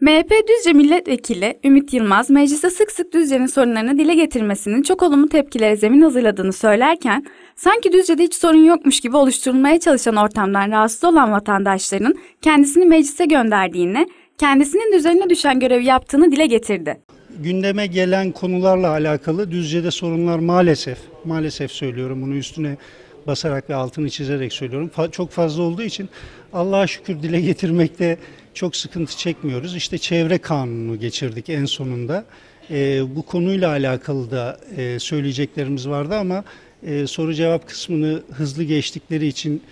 MHP Düzce Milletvekili Ümit Yılmaz, mecliste sık sık Düzce'nin sorunlarını dile getirmesinin çok olumlu tepkilere zemin hazırladığını söylerken, sanki Düzce'de hiç sorun yokmuş gibi oluşturulmaya çalışan ortamdan rahatsız olan vatandaşların kendisini meclise gönderdiğini, kendisinin üzerine düşen görevi yaptığını dile getirdi. gündeme gelen konularla alakalı Düzce'de sorunlar maalesef, maalesef söylüyorum bunu üstüne basarak ve altını çizerek söylüyorum. Fa- çok fazla olduğu için Allah'a şükür dile getirmekte çok sıkıntı çekmiyoruz. İşte çevre kanunu geçirdik en sonunda. Ee, bu konuyla alakalı da e, söyleyeceklerimiz vardı ama e, soru cevap kısmını hızlı geçtikleri için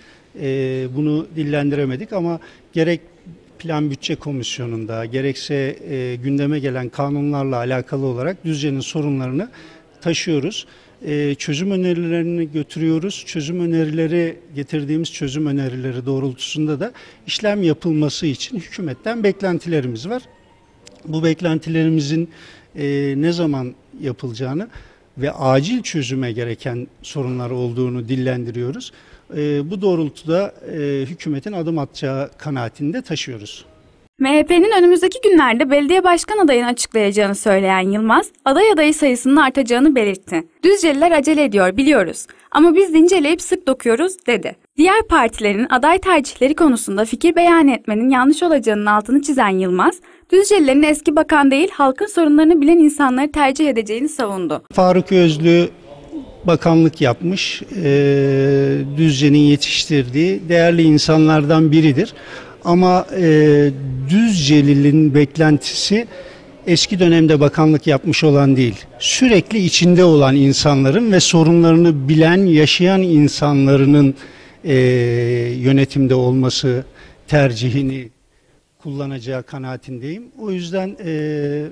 e, bunu dillendiremedik ama gerek Plan Bütçe Komisyonu'nda gerekse e, gündeme gelen kanunlarla alakalı olarak Düzce'nin sorunlarını taşıyoruz. E, çözüm önerilerini götürüyoruz. Çözüm önerileri getirdiğimiz çözüm önerileri doğrultusunda da işlem yapılması için hükümetten beklentilerimiz var. Bu beklentilerimizin e, ne zaman yapılacağını ve acil çözüme gereken sorunlar olduğunu dillendiriyoruz. E, bu doğrultuda e, hükümetin adım atacağı kanaatinde taşıyoruz. MHP'nin önümüzdeki günlerde belediye başkan adayını açıklayacağını söyleyen Yılmaz, aday adayı sayısının artacağını belirtti. Düzceliler acele ediyor biliyoruz ama biz inceleyip sık dokuyoruz dedi. Diğer partilerin aday tercihleri konusunda fikir beyan etmenin yanlış olacağının altını çizen Yılmaz, Düzcelilerin eski bakan değil halkın sorunlarını bilen insanları tercih edeceğini savundu. Faruk Özlü bakanlık yapmış, e, Düzce'nin yetiştirdiği değerli insanlardan biridir. Ama e, Düzcelil'in beklentisi eski dönemde bakanlık yapmış olan değil, sürekli içinde olan insanların ve sorunlarını bilen, yaşayan insanların e, yönetimde olması tercihini kullanacağı kanaatindeyim. O yüzden e,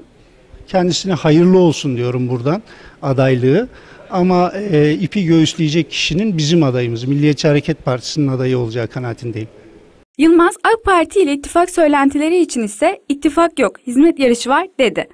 kendisine hayırlı olsun diyorum buradan adaylığı. Ama e, ipi göğüsleyecek kişinin bizim adayımız, Milliyetçi Hareket Partisi'nin adayı olacağı kanaatindeyim. Yılmaz AK Parti ile ittifak söylentileri için ise ittifak yok, hizmet yarışı var dedi.